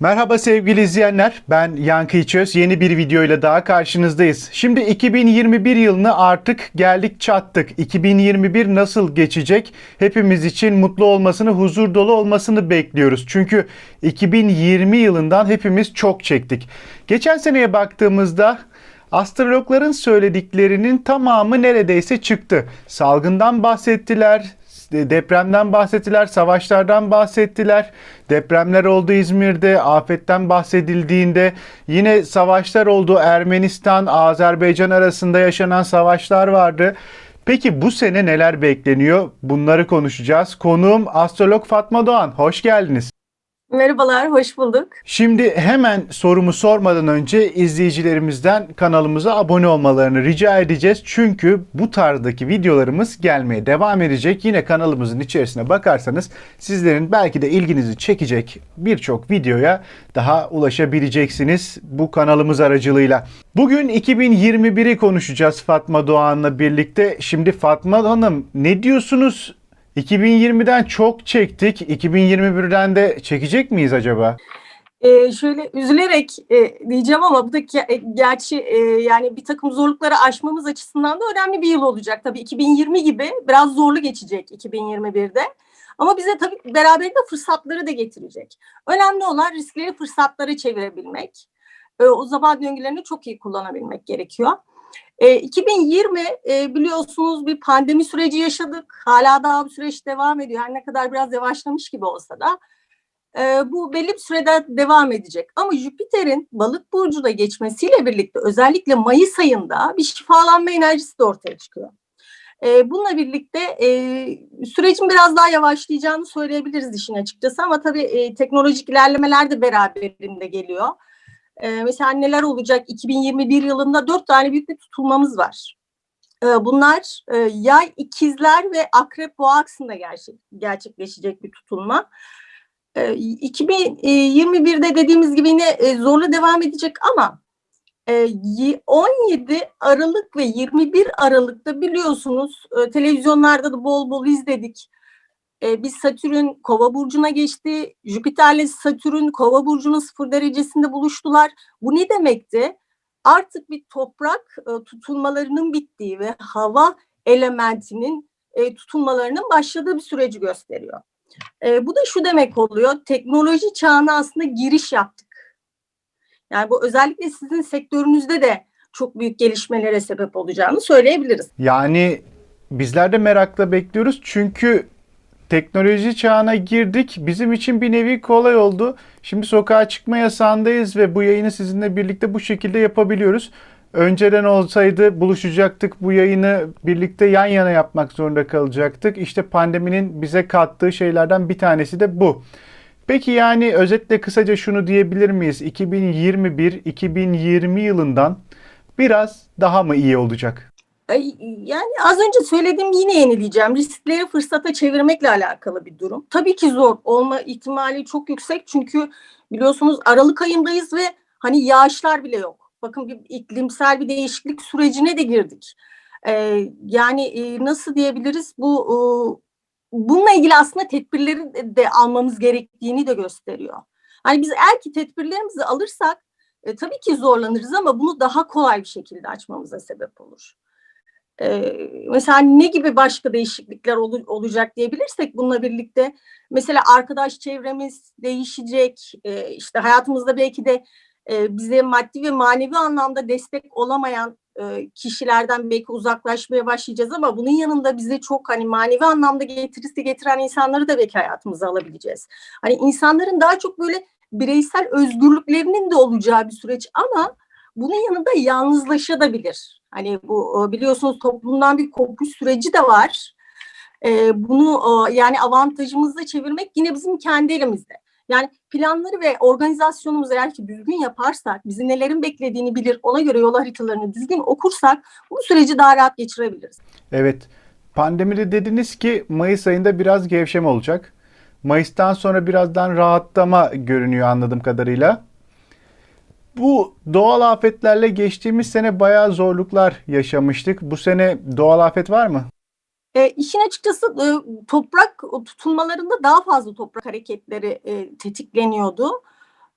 Merhaba sevgili izleyenler. Ben Yankı İçöz. Yeni bir videoyla daha karşınızdayız. Şimdi 2021 yılını artık geldik çattık. 2021 nasıl geçecek? Hepimiz için mutlu olmasını, huzur dolu olmasını bekliyoruz. Çünkü 2020 yılından hepimiz çok çektik. Geçen seneye baktığımızda astrologların söylediklerinin tamamı neredeyse çıktı. Salgından bahsettiler, depremden bahsettiler, savaşlardan bahsettiler. Depremler oldu İzmir'de, afetten bahsedildiğinde yine savaşlar oldu. Ermenistan, Azerbaycan arasında yaşanan savaşlar vardı. Peki bu sene neler bekleniyor? Bunları konuşacağız. Konuğum astrolog Fatma Doğan. Hoş geldiniz. Merhabalar, hoş bulduk. Şimdi hemen sorumu sormadan önce izleyicilerimizden kanalımıza abone olmalarını rica edeceğiz. Çünkü bu tarzdaki videolarımız gelmeye devam edecek. Yine kanalımızın içerisine bakarsanız sizlerin belki de ilginizi çekecek birçok videoya daha ulaşabileceksiniz bu kanalımız aracılığıyla. Bugün 2021'i konuşacağız Fatma Doğan'la birlikte. Şimdi Fatma Hanım ne diyorsunuz? 2020'den çok çektik. 2021'den de çekecek miyiz acaba? Ee, şöyle üzülerek e, diyeceğim ama bu da ge- gerçi e, yani bir takım zorlukları aşmamız açısından da önemli bir yıl olacak. Tabii 2020 gibi biraz zorlu geçecek 2021'de. Ama bize tabii beraberinde fırsatları da getirecek. Önemli olan riskleri fırsatlara çevirebilmek. E, o zaman döngülerini çok iyi kullanabilmek gerekiyor. E, 2020 e, biliyorsunuz bir pandemi süreci yaşadık. Hala daha bu süreç devam ediyor. Her ne kadar biraz yavaşlamış gibi olsa da. E, bu belli bir sürede devam edecek. Ama Jüpiter'in balık burcuna geçmesiyle birlikte özellikle Mayıs ayında bir şifalanma enerjisi de ortaya çıkıyor. E, bununla birlikte e, sürecin biraz daha yavaşlayacağını söyleyebiliriz işin açıkçası ama tabii e, teknolojik ilerlemeler de beraberinde geliyor. E, mesela neler olacak? 2021 yılında dört tane büyük bir tutulmamız var. E, bunlar e, yay, ikizler ve akrep boğa aksında gerçek, gerçekleşecek bir tutulma. E, 2021'de dediğimiz gibi yine e, zorla devam edecek ama e, 17 Aralık ve 21 Aralık'ta biliyorsunuz e, televizyonlarda da bol bol izledik. E, biz Satürn Kova burcuna geçti. Jüpiter'le Satürn Kova burcunun sıfır derecesinde buluştular. Bu ne demekti? Artık bir toprak e, tutulmalarının bittiği ve hava elementinin e, tutulmalarının başladığı bir süreci gösteriyor. E, bu da şu demek oluyor. Teknoloji çağına aslında giriş yaptık. Yani bu özellikle sizin sektörünüzde de çok büyük gelişmelere sebep olacağını söyleyebiliriz. Yani bizler de merakla bekliyoruz çünkü teknoloji çağına girdik. Bizim için bir nevi kolay oldu. Şimdi sokağa çıkma yasağındayız ve bu yayını sizinle birlikte bu şekilde yapabiliyoruz. Önceden olsaydı buluşacaktık bu yayını birlikte yan yana yapmak zorunda kalacaktık. İşte pandeminin bize kattığı şeylerden bir tanesi de bu. Peki yani özetle kısaca şunu diyebilir miyiz? 2021-2020 yılından biraz daha mı iyi olacak? Yani az önce söylediğim yine yenileyeceğim. Riskleri fırsata çevirmekle alakalı bir durum. Tabii ki zor olma ihtimali çok yüksek çünkü biliyorsunuz Aralık ayındayız ve hani yağışlar bile yok. Bakın bir iklimsel bir değişiklik sürecine de girdik. Ee, yani e, nasıl diyebiliriz bu e, bununla ilgili aslında tedbirleri de, de almamız gerektiğini de gösteriyor. Hani biz eğer ki tedbirlerimizi alırsak e, tabii ki zorlanırız ama bunu daha kolay bir şekilde açmamıza sebep olur. Mesela ne gibi başka değişiklikler ol- olacak diyebilirsek bununla birlikte mesela arkadaş çevremiz değişecek ee, işte hayatımızda belki de e, bize maddi ve manevi anlamda destek olamayan e, kişilerden belki uzaklaşmaya başlayacağız ama bunun yanında bize çok hani manevi anlamda getirisi getiren insanları da belki hayatımıza alabileceğiz. Hani insanların daha çok böyle bireysel özgürlüklerinin de olacağı bir süreç ama bunun yanında yalnızlaşabilir. Hani bu e, biliyorsunuz toplumdan bir kopuş süreci de var. E, bunu e, yani avantajımızla çevirmek yine bizim kendi elimizde. Yani planları ve organizasyonumuzu eğer ki düzgün yaparsak, bizi nelerin beklediğini bilir, ona göre yol haritalarını düzgün okursak bu süreci daha rahat geçirebiliriz. Evet. Pandemide dediniz ki Mayıs ayında biraz gevşeme olacak. Mayıs'tan sonra birazdan rahatlama görünüyor anladığım kadarıyla. Bu doğal afetlerle geçtiğimiz sene bayağı zorluklar yaşamıştık. Bu sene doğal afet var mı? E, işin açıkçası e, toprak tutulmalarında daha fazla toprak hareketleri e, tetikleniyordu.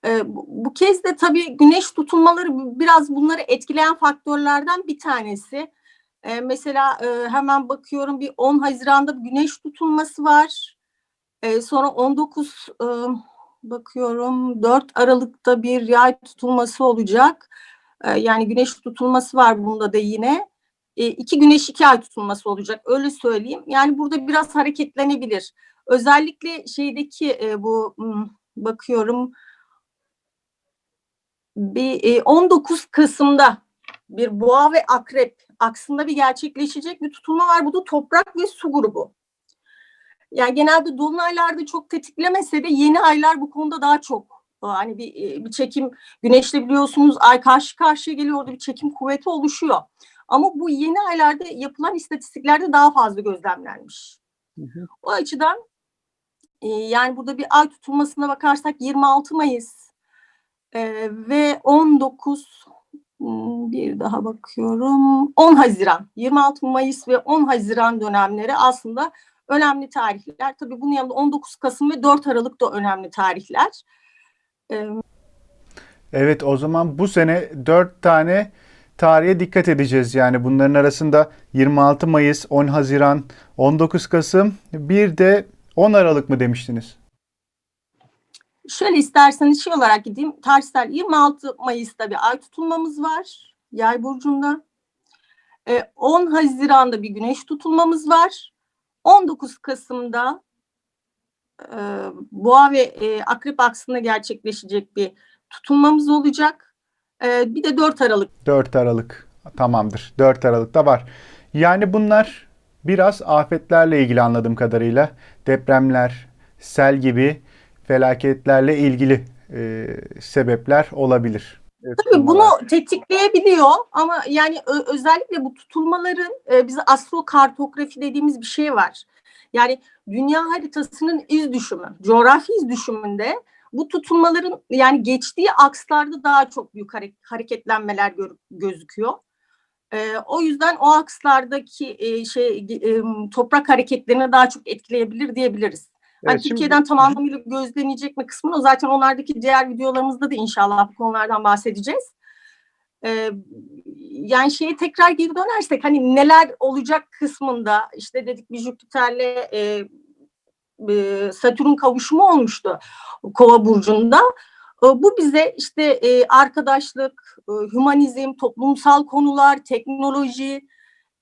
E, bu, kez de tabii güneş tutulmaları biraz bunları etkileyen faktörlerden bir tanesi. E, mesela e, hemen bakıyorum bir 10 Haziran'da güneş tutulması var. E, sonra 19 e, bakıyorum 4 Aralık'ta bir yay tutulması olacak. E, yani güneş tutulması var bunda da yine. E, iki güneş iki ay tutulması olacak öyle söyleyeyim. Yani burada biraz hareketlenebilir. Özellikle şeydeki e, bu hmm, bakıyorum bir e, 19 Kasım'da bir boğa ve akrep aksında bir gerçekleşecek bir tutulma var. Bu da toprak ve su grubu. Yani genelde dolunaylarda çok tetiklemese de yeni aylar bu konuda daha çok hani bir, e, bir çekim güneşle biliyorsunuz ay karşı karşıya geliyor orada bir çekim kuvveti oluşuyor. Ama bu yeni aylarda yapılan istatistiklerde daha fazla gözlemlenmiş. Hı hı. O açıdan e, yani burada bir ay tutulmasına bakarsak 26 Mayıs e, ve 19 hmm, bir daha bakıyorum 10 Haziran 26 Mayıs ve 10 Haziran dönemleri aslında önemli tarihler. Tabii bunun yanında 19 Kasım ve 4 Aralık da önemli tarihler. Evet o zaman bu sene 4 tane tarihe dikkat edeceğiz. Yani bunların arasında 26 Mayıs, 10 Haziran, 19 Kasım, bir de 10 Aralık mı demiştiniz? Şöyle isterseniz şey olarak gideyim. Tarihsel 26 Mayıs'ta bir ay tutulmamız var. Yay burcunda. 10 Haziran'da bir güneş tutulmamız var. 19 Kasım'da e, boğa ve e, akrep aksında gerçekleşecek bir tutulmamız olacak. E, bir de 4 Aralık. 4 Aralık tamamdır. 4 Aralık'ta var. Yani bunlar biraz afetlerle ilgili anladığım kadarıyla. Depremler, sel gibi felaketlerle ilgili e, sebepler olabilir. Evet, Tabii bunu tetikleyebiliyor ama yani özellikle bu tutulmaların e, bize astrokartografi dediğimiz bir şey var. Yani dünya haritasının iz düşümü, coğrafi iz düşümünde bu tutulmaların yani geçtiği akslarda daha çok büyük hareketlenmeler gözüküyor. E, o yüzden o akslardaki e, şey e, toprak hareketlerini daha çok etkileyebilir diyebiliriz. Yani evet, Türkiye'den şimdi... tam anlamıyla gözlenecek mi kısmını zaten onlardaki diğer videolarımızda da inşallah bu konulardan bahsedeceğiz. Ee, yani şeye tekrar geri dönersek hani neler olacak kısmında işte dedik bir Jüpiter'le e, e, Satürn kavuşumu olmuştu Kova burcunda. E, bu bize işte e, arkadaşlık, e, hümanizm, toplumsal konular, teknoloji,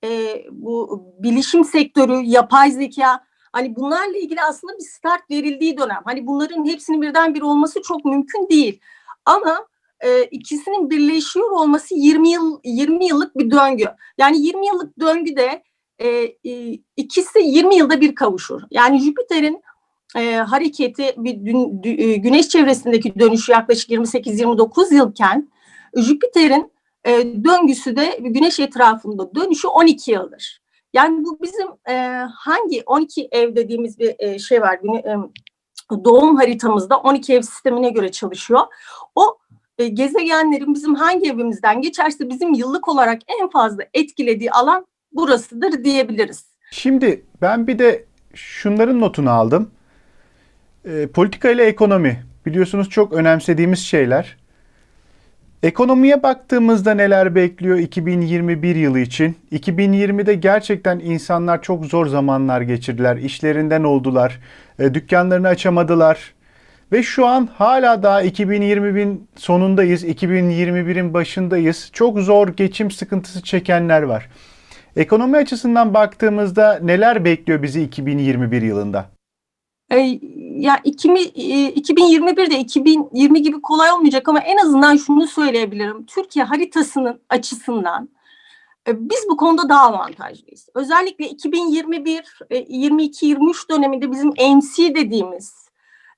e, bu bilişim sektörü, yapay zeka Hani bunlarla ilgili aslında bir start verildiği dönem. Hani bunların hepsinin birden bir olması çok mümkün değil. Ama e, ikisinin birleşiyor olması 20 yıl 20 yıllık bir döngü. Yani 20 yıllık döngüde e, e, ikisi 20 yılda bir kavuşur. Yani Jüpiter'in e, hareketi bir dün, dü, e, güneş çevresindeki dönüşü yaklaşık 28-29 yılken Jüpiter'in e, döngüsü de güneş etrafında dönüşü 12 yıldır. Yani bu bizim e, hangi 12 ev dediğimiz bir e, şey var. E, doğum haritamızda 12 ev sistemine göre çalışıyor. O e, gezegenlerin bizim hangi evimizden geçerse bizim yıllık olarak en fazla etkilediği alan burasıdır diyebiliriz. Şimdi ben bir de şunların notunu aldım. E, politika ile ekonomi biliyorsunuz çok önemsediğimiz şeyler. Ekonomiye baktığımızda neler bekliyor 2021 yılı için? 2020'de gerçekten insanlar çok zor zamanlar geçirdiler. İşlerinden oldular. E, dükkanlarını açamadılar. Ve şu an hala daha 2020'bin sonundayız. 2021'in başındayız. Çok zor geçim sıkıntısı çekenler var. Ekonomi açısından baktığımızda neler bekliyor bizi 2021 yılında? Ya 2021'de 2020 gibi kolay olmayacak ama en azından şunu söyleyebilirim. Türkiye haritasının açısından e, biz bu konuda daha avantajlıyız. Özellikle 2021, 22, 23 döneminde bizim MC dediğimiz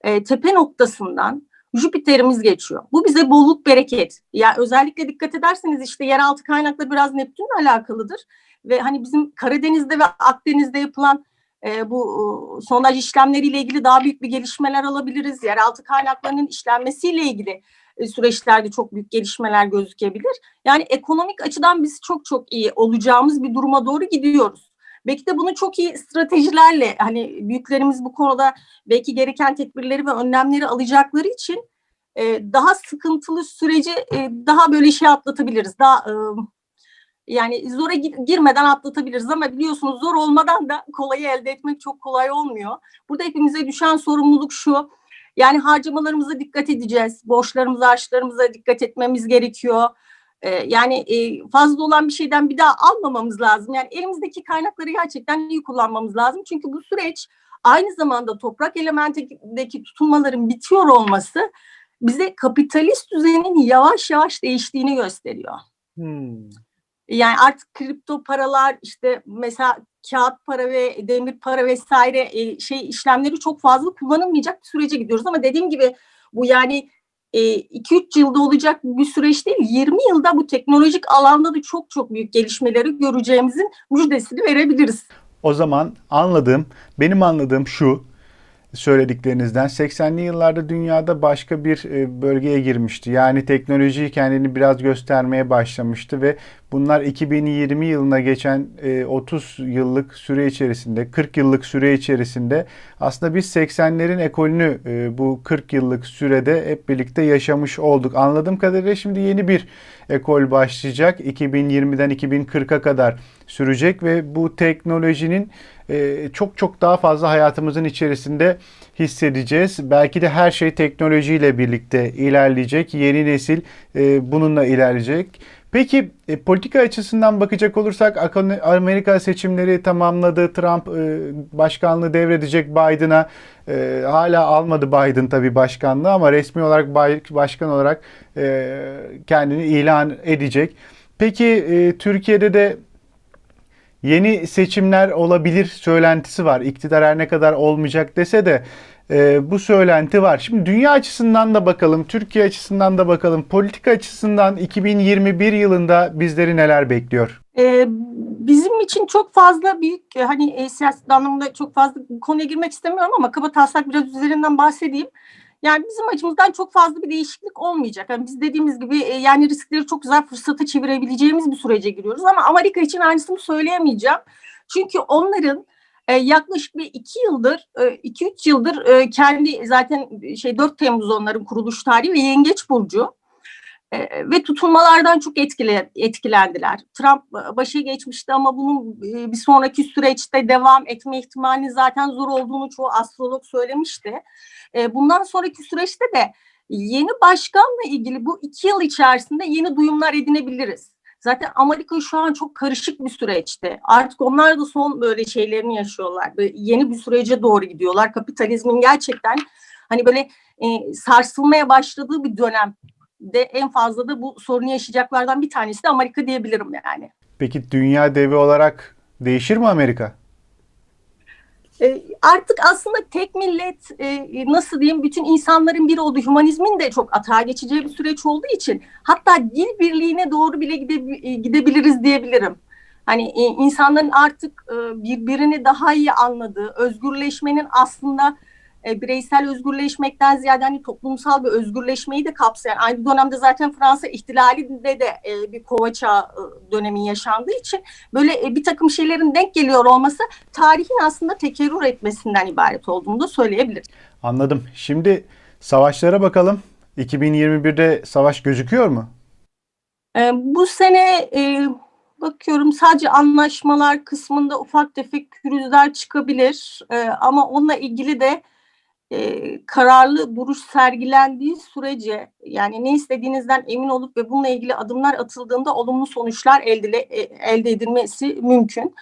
e, tepe noktasından Jüpiter'imiz geçiyor. Bu bize bolluk bereket. Yani özellikle dikkat ederseniz işte yeraltı kaynakları biraz Neptün'le alakalıdır. Ve hani bizim Karadeniz'de ve Akdeniz'de yapılan e, bu sondaj işlemleriyle ilgili daha büyük bir gelişmeler alabiliriz. Yeraltı kaynaklarının işlenmesiyle ilgili e, süreçlerde çok büyük gelişmeler gözükebilir. Yani ekonomik açıdan biz çok çok iyi olacağımız bir duruma doğru gidiyoruz. Belki de bunu çok iyi stratejilerle hani büyüklerimiz bu konuda belki gereken tedbirleri ve önlemleri alacakları için e, daha sıkıntılı süreci e, daha böyle şey atlatabiliriz. Daha e, yani zora gir- girmeden atlatabiliriz ama biliyorsunuz zor olmadan da kolayı elde etmek çok kolay olmuyor. Burada hepimize düşen sorumluluk şu. Yani harcamalarımıza dikkat edeceğiz. Borçlarımıza, harçlarımıza dikkat etmemiz gerekiyor. Ee, yani e, fazla olan bir şeyden bir daha almamamız lazım. Yani elimizdeki kaynakları gerçekten iyi kullanmamız lazım. Çünkü bu süreç aynı zamanda toprak elementindeki tutunmaların bitiyor olması bize kapitalist düzenin yavaş yavaş değiştiğini gösteriyor. Hmm. Yani artık kripto paralar işte mesela kağıt para ve demir para vesaire e, şey işlemleri çok fazla kullanılmayacak bir sürece gidiyoruz ama dediğim gibi bu yani 2-3 yılda olacak bir süreç değil 20 yılda bu teknolojik alanda da çok çok büyük gelişmeleri göreceğimizin müjdesini verebiliriz. O zaman anladığım, benim anladığım şu söylediklerinizden 80'li yıllarda dünyada başka bir e, bölgeye girmişti. Yani teknoloji kendini biraz göstermeye başlamıştı ve bunlar 2020 yılına geçen e, 30 yıllık süre içerisinde, 40 yıllık süre içerisinde aslında biz 80'lerin ekolünü e, bu 40 yıllık sürede hep birlikte yaşamış olduk. Anladığım kadarıyla şimdi yeni bir ekol başlayacak. 2020'den 2040'a kadar sürecek ve bu teknolojinin e, çok çok daha fazla hayatımızın içerisinde hissedeceğiz. Belki de her şey teknolojiyle birlikte ilerleyecek. Yeni nesil e, bununla ilerleyecek. Peki e, politika açısından bakacak olursak Ak- Amerika seçimleri tamamladı. Trump başkanlığı devredecek Biden'a. Hala almadı Biden tabii başkanlığı ama resmi olarak başkan olarak kendini ilan edecek. Peki Türkiye'de de yeni seçimler olabilir söylentisi var. İktidar her ne kadar olmayacak dese de e, bu söylenti var. Şimdi dünya açısından da bakalım, Türkiye açısından da bakalım. Politika açısından 2021 yılında bizleri neler bekliyor? Ee, bizim için çok fazla büyük e, hani e, siyaset anlamında çok fazla konuya girmek istemiyorum ama kaba taslak biraz üzerinden bahsedeyim. Yani bizim açımızdan çok fazla bir değişiklik olmayacak. Yani biz dediğimiz gibi e, yani riskleri çok güzel fırsata çevirebileceğimiz bir sürece giriyoruz ama Amerika için aynısını söyleyemeyeceğim. Çünkü onların e, yaklaşık bir iki yıldır, e, iki üç yıldır kendi zaten şey 4 Temmuz onların kuruluş tarihi ve Yengeç Burcu. E, ve tutulmalardan çok etkile, etkilendiler. Trump e, başa geçmişti ama bunun e, bir sonraki süreçte devam etme ihtimalinin zaten zor olduğunu çoğu astrolog söylemişti. E, bundan sonraki süreçte de yeni başkanla ilgili bu iki yıl içerisinde yeni duyumlar edinebiliriz. Zaten Amerika şu an çok karışık bir süreçte. Artık onlar da son böyle şeylerini yaşıyorlar. Böyle yeni bir sürece doğru gidiyorlar. Kapitalizmin gerçekten hani böyle e, sarsılmaya başladığı bir dönem de en fazla da bu sorunu yaşayacaklardan bir tanesi de Amerika diyebilirim yani. Peki dünya devi olarak değişir mi Amerika? E, artık aslında tek millet e, nasıl diyeyim bütün insanların bir olduğu hümanizmin de çok atağa geçeceği bir süreç olduğu için hatta dil birliğine doğru bile gide, e, gidebiliriz diyebilirim. Hani e, insanların artık e, birbirini daha iyi anladığı, özgürleşmenin aslında e, bireysel özgürleşmekten ziyade hani toplumsal bir özgürleşmeyi de kapsayan aynı dönemde zaten Fransa ihtilalinde de e, bir kova çağı e, dönemi yaşandığı için böyle e, bir takım şeylerin denk geliyor olması tarihin aslında tekerrür etmesinden ibaret olduğunu da söyleyebilirim. Anladım. Şimdi savaşlara bakalım. 2021'de savaş gözüküyor mu? E, bu sene e, bakıyorum sadece anlaşmalar kısmında ufak tefek pürüzler çıkabilir e, ama onunla ilgili de e, kararlı duruş sergilendiği sürece yani ne istediğinizden emin olup ve bununla ilgili adımlar atıldığında olumlu sonuçlar elde, e, elde edilmesi mümkün.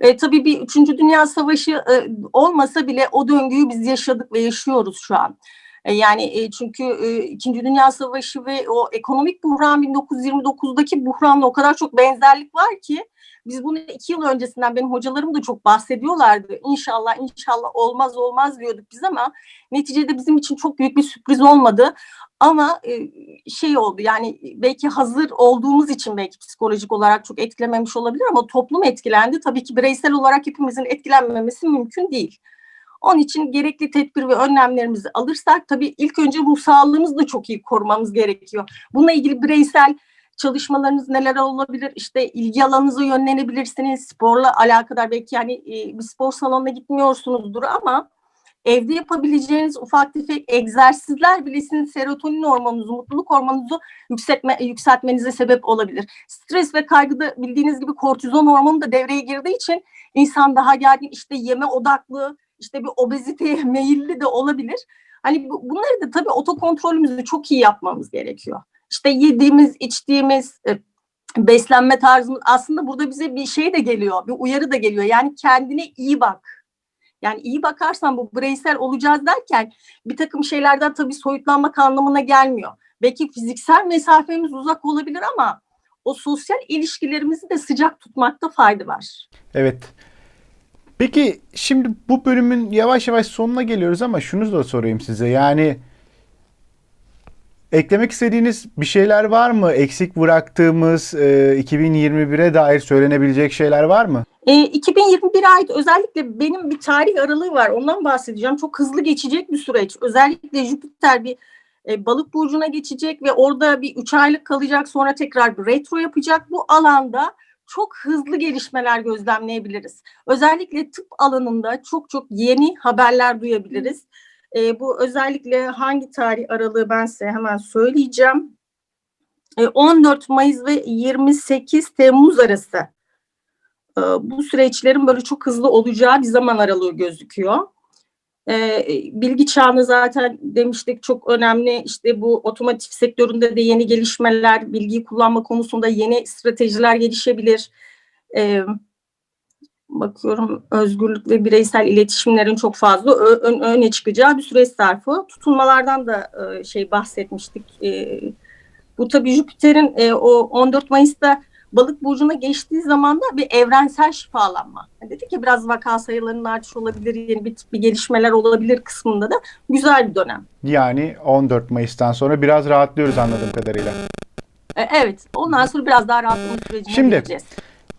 E, tabii bir Üçüncü Dünya Savaşı e, olmasa bile o döngüyü biz yaşadık ve yaşıyoruz şu an. E, yani e, çünkü e, İkinci Dünya Savaşı ve o ekonomik buhran 1929'daki buhranla o kadar çok benzerlik var ki biz bunu iki yıl öncesinden benim hocalarım da çok bahsediyorlardı. İnşallah inşallah olmaz olmaz diyorduk biz ama neticede bizim için çok büyük bir sürpriz olmadı. Ama şey oldu yani belki hazır olduğumuz için belki psikolojik olarak çok etkilememiş olabilir ama toplum etkilendi. Tabii ki bireysel olarak hepimizin etkilenmemesi mümkün değil. Onun için gerekli tedbir ve önlemlerimizi alırsak tabii ilk önce ruh sağlığımızı da çok iyi korumamız gerekiyor. Bununla ilgili bireysel çalışmalarınız neler olabilir? İşte ilgi alanınıza yönlenebilirsiniz. Sporla alakadar belki yani e, bir spor salonuna gitmiyorsunuzdur ama evde yapabileceğiniz ufak tefek egzersizler bile sizin serotonin hormonunuzu, mutluluk hormonunuzu yükseltme, yükseltmenize sebep olabilir. Stres ve kaygıda bildiğiniz gibi kortizon hormonu da devreye girdiği için insan daha gergin, işte yeme odaklı, işte bir obeziteye meyilli de olabilir. Hani bu, bunları da tabii otokontrolümüzü çok iyi yapmamız gerekiyor. İşte yediğimiz, içtiğimiz, e, beslenme tarzımız aslında burada bize bir şey de geliyor, bir uyarı da geliyor. Yani kendine iyi bak. Yani iyi bakarsan bu bireysel olacağız derken bir takım şeylerden tabii soyutlanmak anlamına gelmiyor. Belki fiziksel mesafemiz uzak olabilir ama o sosyal ilişkilerimizi de sıcak tutmakta fayda var. Evet. Peki şimdi bu bölümün yavaş yavaş sonuna geliyoruz ama şunu da sorayım size. Yani eklemek istediğiniz bir şeyler var mı? Eksik bıraktığımız e, 2021'e dair söylenebilecek şeyler var mı? E, 2021'e ait özellikle benim bir tarih aralığı var. Ondan bahsedeceğim. Çok hızlı geçecek bir süreç. Özellikle Jüpiter bir e, balık burcuna geçecek ve orada bir 3 aylık kalacak. Sonra tekrar bir retro yapacak. Bu alanda çok hızlı gelişmeler gözlemleyebiliriz. Özellikle tıp alanında çok çok yeni haberler duyabiliriz. E, bu özellikle hangi tarih aralığı ben size hemen söyleyeceğim. E, 14 Mayıs ve 28 Temmuz arası e, bu süreçlerin böyle çok hızlı olacağı bir zaman aralığı gözüküyor. E, bilgi çağını zaten demiştik çok önemli. İşte bu otomotiv sektöründe de yeni gelişmeler, bilgiyi kullanma konusunda yeni stratejiler gelişebilir. E, bakıyorum özgürlük ve bireysel iletişimlerin çok fazla ön- öne çıkacağı bir süreç zarfı. Tutulmalardan da e, şey bahsetmiştik. E, bu tabii Jüpiter'in e, o 14 Mayıs'ta balık burcuna geçtiği zaman da bir evrensel şifalanma. Dedik ya biraz vaka sayılarının artış olabilir, yeni bir, bir gelişmeler olabilir kısmında da güzel bir dönem. Yani 14 Mayıs'tan sonra biraz rahatlıyoruz anladığım kadarıyla. E, evet, ondan sonra biraz daha rahatlama sürecine Şimdi- gireceğiz.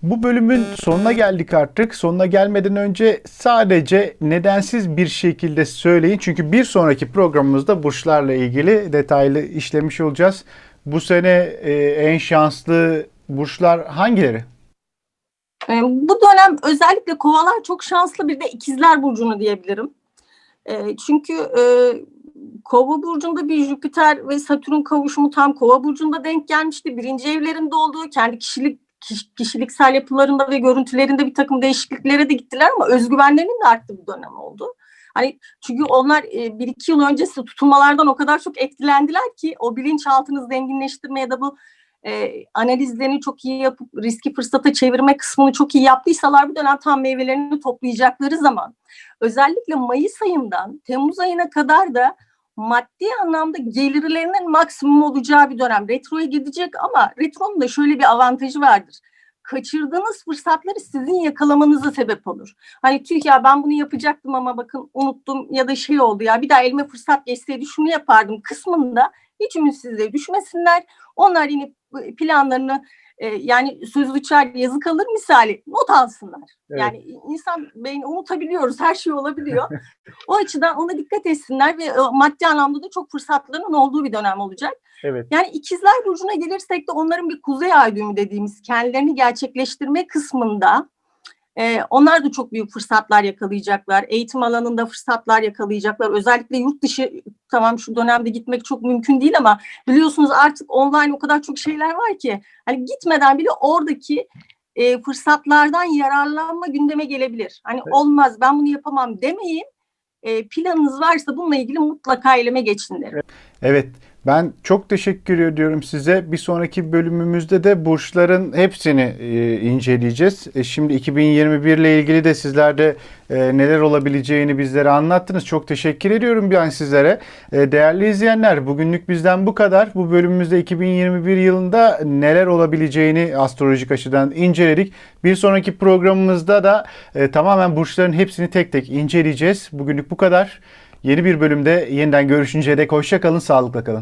Bu bölümün sonuna geldik artık. Sonuna gelmeden önce sadece nedensiz bir şekilde söyleyin. Çünkü bir sonraki programımızda burçlarla ilgili detaylı işlemiş olacağız. Bu sene e, en şanslı burçlar hangileri? E, bu dönem özellikle kovalar çok şanslı bir de ikizler burcunu diyebilirim. E, çünkü e, kova burcunda bir Jüpiter ve Satürn kavuşumu tam kova burcunda denk gelmişti. Birinci evlerinde olduğu kendi kişilik kiş- kişiliksel yapılarında ve görüntülerinde bir takım değişikliklere de gittiler ama özgüvenlerinin de arttığı bir dönem oldu. Hani çünkü onlar e, bir iki yıl öncesi tutulmalardan o kadar çok etkilendiler ki o bilinçaltını zenginleştirme ya da bu e, analizlerini çok iyi yapıp riski fırsata çevirme kısmını çok iyi yaptıysalar bu dönem tam meyvelerini toplayacakları zaman özellikle Mayıs ayından Temmuz ayına kadar da maddi anlamda gelirlerinin maksimum olacağı bir dönem. Retroya gidecek ama retronun da şöyle bir avantajı vardır. Kaçırdığınız fırsatları sizin yakalamanıza sebep olur. Hani tüh ya ben bunu yapacaktım ama bakın unuttum ya da şey oldu ya bir daha elime fırsat geçseydi şunu yapardım kısmında hiç ümitsizliğe düşmesinler. Onlar yine planlarını e, yani sözlü çağır yazı kalır misali not alsınlar. Evet. Yani insan beyni unutabiliyoruz her şey olabiliyor. o açıdan ona dikkat etsinler ve maddi anlamda da çok fırsatların olduğu bir dönem olacak. Evet. Yani ikizler burcuna gelirsek de onların bir kuzey ay düğümü dediğimiz kendilerini gerçekleştirme kısmında e, onlar da çok büyük fırsatlar yakalayacaklar. Eğitim alanında fırsatlar yakalayacaklar. Özellikle yurt dışı tamam şu dönemde gitmek çok mümkün değil ama biliyorsunuz artık online o kadar çok şeyler var ki hani gitmeden bile oradaki e, fırsatlardan yararlanma gündeme gelebilir. Hani Evet. olmaz ben bunu yapamam demeyin. E, planınız varsa bununla ilgili mutlaka eyleme geçin derim. Evet. Ben çok teşekkür ediyorum size. Bir sonraki bölümümüzde de burçların hepsini e, inceleyeceğiz. E, şimdi 2021 ile ilgili de sizler de e, neler olabileceğini bizlere anlattınız. Çok teşekkür ediyorum ben sizlere. E, değerli izleyenler, bugünlük bizden bu kadar. Bu bölümümüzde 2021 yılında neler olabileceğini astrolojik açıdan inceledik. Bir sonraki programımızda da tamamen burçların hepsini tek tek inceleyeceğiz. Bugünlük bu kadar. Yeni bir bölümde yeniden görüşünceye dek hoşça kalın, sağlıkla kalın.